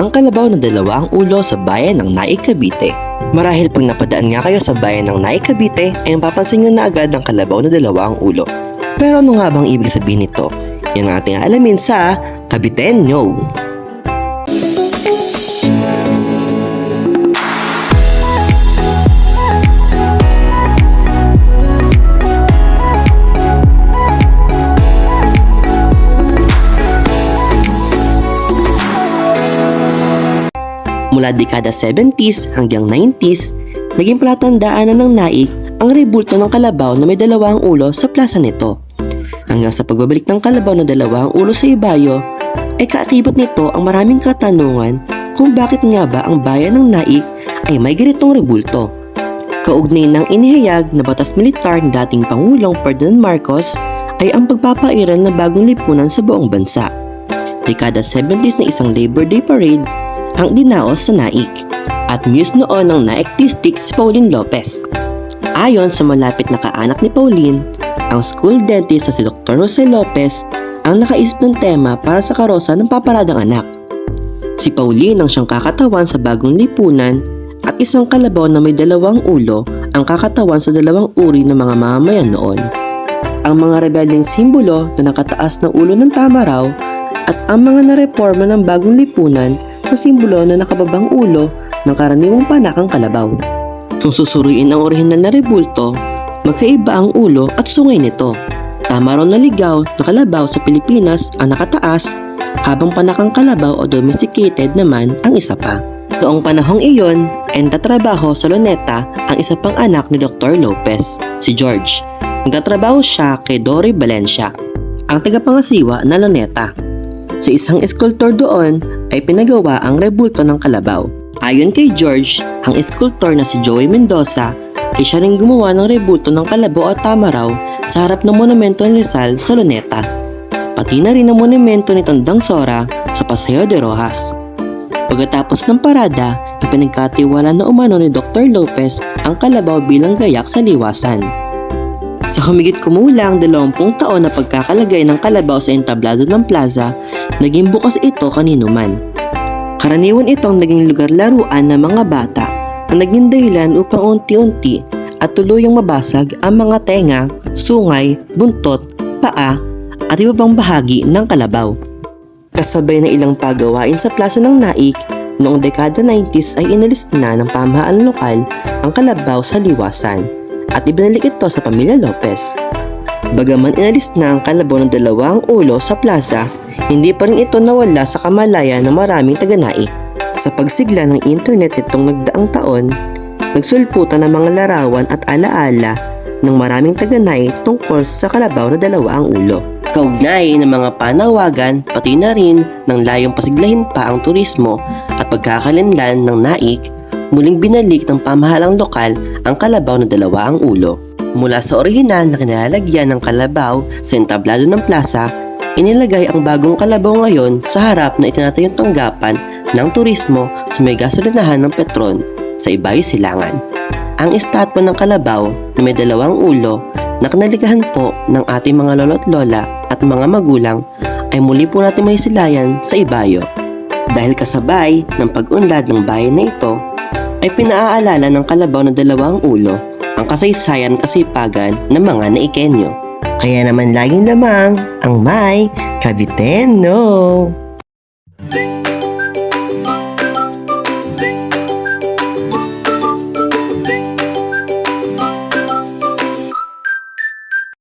ang kalabaw na dalawa ang ulo sa bayan ng Naik, Cavite. Marahil pag napadaan nga kayo sa bayan ng Naik, Cavite ay mapapansin nyo na agad ang kalabaw na dalawa ang ulo. Pero ano nga bang ibig sabihin nito? Yan ang ating alamin sa Caviteño. Mula dekada 70s hanggang 90s, naging palatandaan na ng naik ang rebulto ng kalabaw na may dalawang ulo sa plaza nito. Hanggang sa pagbabalik ng kalabaw na dalawang ulo sa ibayo, ay kaakibot nito ang maraming katanungan kung bakit nga ba ang bayan ng naik ay may ganitong rebulto. Kaugnay ng inihayag na batas militar ng dating Pangulong Ferdinand Marcos ay ang pagpapairal ng bagong lipunan sa buong bansa. Dekada 70s na isang Labor Day Parade ang dinaos sa Naik at muse noon ng Naik District si Pauline Lopez. Ayon sa malapit na kaanak ni Pauline, ang school dentist na si Dr. Jose Lopez ang nakaisip ng tema para sa karosa ng paparadang anak. Si Pauline ang siyang kakatawan sa bagong lipunan at isang kalabaw na may dalawang ulo ang kakatawan sa dalawang uri ng mga mamamayan noon. Ang mga rebeldeng simbolo na nakataas na ulo ng tama raw at ang mga nareforma ng bagong lipunan na simbolo na nakababang ulo ng karaniwang panakang kalabaw. Kung susuriin ang orihinal na rebulto, magkaiba ang ulo at sungay nito. Tama raw na ligaw na kalabaw sa Pilipinas ang nakataas habang panakang kalabaw o domesticated naman ang isa pa. Noong panahong iyon, ay nagtatrabaho sa Luneta ang isa pang anak ni Dr. Lopez, si George. Nagtatrabaho siya kay Dory Valencia, ang tagapangasiwa na Luneta. Sa isang eskultor doon ay pinagawa ang rebulto ng kalabaw. Ayon kay George, ang eskultor na si Joey Mendoza ay siya rin gumawa ng rebulto ng kalabaw at tamaraw sa harap ng monumento ni Rizal sa Luneta. Pati na rin ang monumento ni Tandang Sora sa Paseo de Rojas. Pagkatapos ng parada, ipinagkatiwala na umano ni Dr. Lopez ang kalabaw bilang gayak sa liwasan. Sa humigit kumulang 20 taon na pagkakalagay ng kalabaw sa entablado ng plaza, naging bukas ito kanino man. Karaniwan itong naging lugar laruan ng mga bata na naging dahilan upang unti-unti at tuluyang mabasag ang mga tenga, sungay, buntot, paa at iba pang bahagi ng kalabaw. Kasabay ng ilang pagawain sa plaza ng Naik, noong dekada 90s ay inalis na ng pamahalaan lokal ang kalabaw sa liwasan at ibinalik ito sa pamilya Lopez. Bagaman inalis na ang kalabaw ng dalawang ulo sa plaza, hindi pa rin ito nawala sa kamalayan ng maraming taga-naik. Sa pagsigla ng internet nitong nagdaang taon, nagsulputan ng mga larawan at alaala ng maraming taga-naik tungkol sa kalabaw na dalawa ang ulo. Kaugnay ng mga panawagan pati na rin ng layong pasiglahin pa ang turismo at pagkakalinlan ng naik, muling binalik ng pamahalang lokal ang kalabaw na dalawa ang ulo. Mula sa orihinal na kinalalagyan ng kalabaw sa entablado ng plaza, inilagay ang bagong kalabaw ngayon sa harap na itinatayong tanggapan ng turismo sa may gasolinahan ng Petron sa Ibayo Silangan. Ang estatwa ng kalabaw na may dalawang ulo na kanaligahan po ng ating mga lolo't lola at mga magulang ay muli po natin may silayan sa Ibayo. Dahil kasabay ng pag-unlad ng bayan na ito, ay pinaaalala ng kalabaw na dalawang ulo ang kasaysayan kasipagan ng mga naikenyo. Kaya naman laging lamang ang may Caviteño.